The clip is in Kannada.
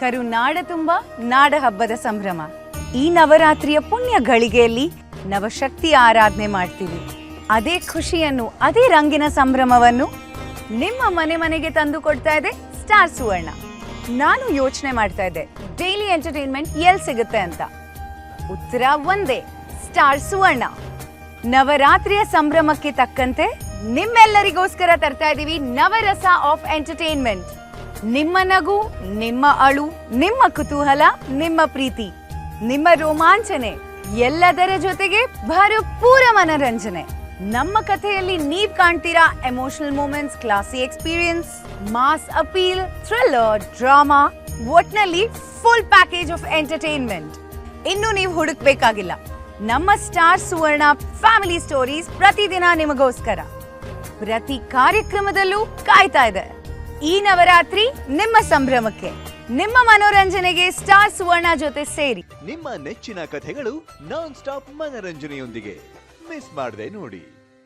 ಕರುನಾಡ ತುಂಬ, ನಾಡ ಹಬ್ಬದ ಸಂಭ್ರಮ. ಈ ನವರಾತ್ರಿಯ ಪುಣ್ಯ ಗಳಿಗೆಯಲ್ಲಿ ನವಶಕ್ತಿ ಆರಾಧನೆ ಮಾಡ್ತೀವಿ. ಅದೇ ಖುಷಿಯನ್ನು, ಅದೇ ರಂಗಿನ ಸಂಭ್ರಮವನ್ನು ನಿಮ್ಮ ಮನೆ ಮನೆಗೆ ತಂದು ಕೊಡ್ತಾ ಇದೆ ಸ್ಟಾರ್ ಸುವರ್ಣ. ನಾನು ಯೋಚನೆ ಮಾಡ್ತಾ ಇದ್ದೆ ಡೈಲಿ ಎಂಟರ್ಟೈನ್ಮೆಂಟ್ ಎಲ್ಲಿ ಸಿಗುತ್ತೆ ಅಂತ? ಉತ್ತರ ಒಂದೇ ಸ್ಟಾರ್ ಸುವರ್ಣ. ನವರಾತ್ರಿಯ ಸಂಭ್ರಮಕ್ಕೆ ತಕ್ಕಂತೆ ನಿಮ್ಮೆಲ್ಲರಿಗೋಸ್ಕರ ತರ್ತಾ ಇದೀವಿ ನವರಸ ಆಫ್ ಎಂಟರ್ಟೈನ್ಮೆಂಟ್. ನಿಮ್ಮ ನಗು, ನಿಮ್ಮ ಅಳು, ನಿಮ್ಮ ಕುತೂಹಲ, ನಿಮ್ಮ ಪ್ರೀತಿ, ನಿಮ್ಮ ರೋಮಾಂಚನೆ, ಎಲ್ಲದರ ಜೊತೆಗೆ ಭರಪೂರ ಮನರಂಜನೆ. ನಮ್ಮ ಕಥೆಯಲ್ಲಿ ನೀವ್ ಕಾಣ್ತೀರಾ emotional moments classy experience mass appeal thriller drama ಒಟ್ನಲ್ಲಿ ಫುಲ್ ಪ್ಯಾಕೇಜ್ ಆಫ್ ಎಂಟರ್ಟೈನ್ಮೆಂಟ್ ಇನ್ನು ನೀವು ಹುಡುಕ್ಬೇಕಾಗಿಲ್ಲ. ನಮ್ಮ ಸ್ಟಾರ್ ಸುವರ್ಣ ಫ್ಯಾಮಿಲಿ ಸ್ಟೋರೀಸ್ ಪ್ರತಿದಿನ ನಿಮಗೋಸ್ಕರ. ಪ್ರತಿ ಕಾರ್ಯಕ್ರಮದಲ್ಲೂ ಕಾಯ್ತಾ ಇದೆ. ಈ ನವರಾತ್ರಿ ನಿಮ್ಮ ಸಂಭ್ರಮಕ್ಕೆ. ನಿಮ್ಮ ಮನೋರಂಜನೆಗೆ ಸ್ಟಾರ್ ಸುವರ್ಣ ಜೊತೆ ಸೇರಿ. ನಿಮ್ಮ ನೆಚ್ಚಿನ ಕಥೆಗಳು ನಾನ್ ಸ್ಟಾಪ್ ಮನರಂಜನೆಯೊಂದಿಗೆ. ಮಿಸ್ ಮಾಡದೆ ನೋಡಿ.